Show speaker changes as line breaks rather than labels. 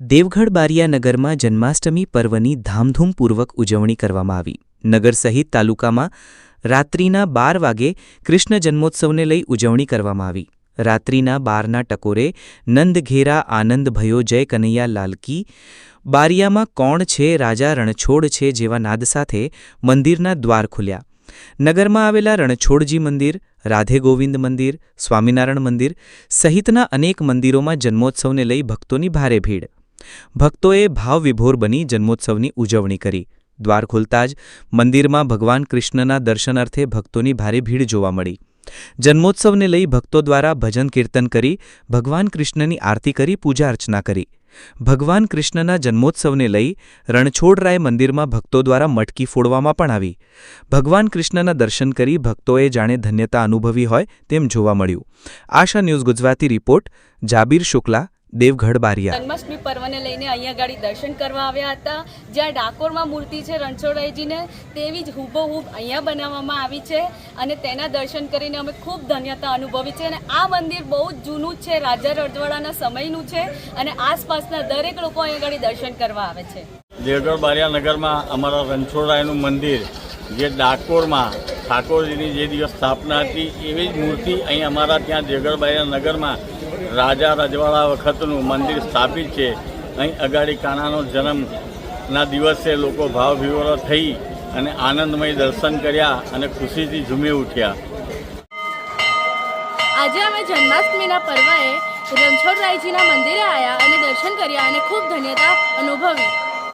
દેવગઢ બારિયા નગરમાં જન્માષ્ટમી પર્વની ધામધૂમપૂર્વક ઉજવણી કરવામાં આવી. નગર સહિત તાલુકામાં રાત્રિના બાર વાગે કૃષ્ણ જન્મોત્સવને લઈ ઉજવણી કરવામાં આવી. રાત્રિના બારના ટકોરે નંદઘેરા આનંદ ભયો જય કનૈયા લાલકી, બારિયામાં કોણ છે, રાજા રણછોડ છે જેવા નાદ સાથે મંદિરના દ્વાર ખુલ્યા. નગરમાં આવેલા રણછોડજી મંદિર, રાધે ગોવિંદ મંદિર, સ્વામિનારાયણ મંદિર સહિતના અનેક મંદિરોમાં જન્મોત્સવને લઈ ભક્તોની ભારે ભીડ. ભક્તોએ ભાવવિભોર બની જન્મોત્સવની ઉજવણી કરી. દ્વાર ખુલતા જ મંદિરમાં ભગવાન કૃષ્ણના દર્શનાર્થે ભક્તોની ભારે ભીડ જોવા મળી. જન્મોત્સવને લઈ ભક્તો દ્વારા ભજન કીર્તન કરી ભગવાન કૃષ્ણની આરતી કરી પૂજા અર્ચના કરી. ભગવાન કૃષ્ણના જન્મોત્સવને લઈ રણછોડરાય મંદિરમાં ભક્તો દ્વારા મટકી ફોડવામાં પણ આવી. ભગવાન કૃષ્ણના દર્શન કરી ભક્તોએ જાણે ધન્યતા અનુભવી હોય તેમ જોવા મળ્યું. આશા ન્યૂઝ ગુજરાતી રિપોર્ટ, જાબીર શુક્લા દેવગઢ બારિયા
જન્માષ્ટમી પર્વને લઈને અહીંયા ગાડી દર્શન કરવા આવ્યા હતા. જ્યાં ડાકોરમાં મૂર્તિ છે રણછોડરાયજીને તેવી જ હુબહુબ અહીંયા બનાવવામાં આવી છે અને તેના દર્શન કરીને અમે ખૂબ ધન્યતા અનુભવી છે અને આ મંદિર બહુ જ જૂનું છે રાજા રજવાડાના સમયનું છે અને આસપાસના દરેક લોકો અહીંયા ગાડી દર્શન કરવા આવે છે.
દેવગઢ બારિયા નગરમાં અમારા રણછોડરાયનું મંદિર જે ડાકોરમાં ઠાકોરજીની જે દિવસ સ્થાપના હતી એવી જ મૂર્તિ અહીં અમારા ત્યાં દેવગઢ બારિયા નગરમાં રાજા રજવાડા વખતનું મંદિર સ્થાપિત છે. અહીં અગાડી કાનાનો જન્મના દિવસે લોકો ભાવ વિવરો થઈ અને આનંદમય દર્શન કર્યા અને ખુશીથી ઝૂમી ઉઠ્યા.
આજે અમે જન્માષ્ટમીના પર્વએ રણછોડરાયજીના મંદિરે આવ્યા અને દર્શન કર્યા અને ખૂબ ધન્યતા અનુભવી.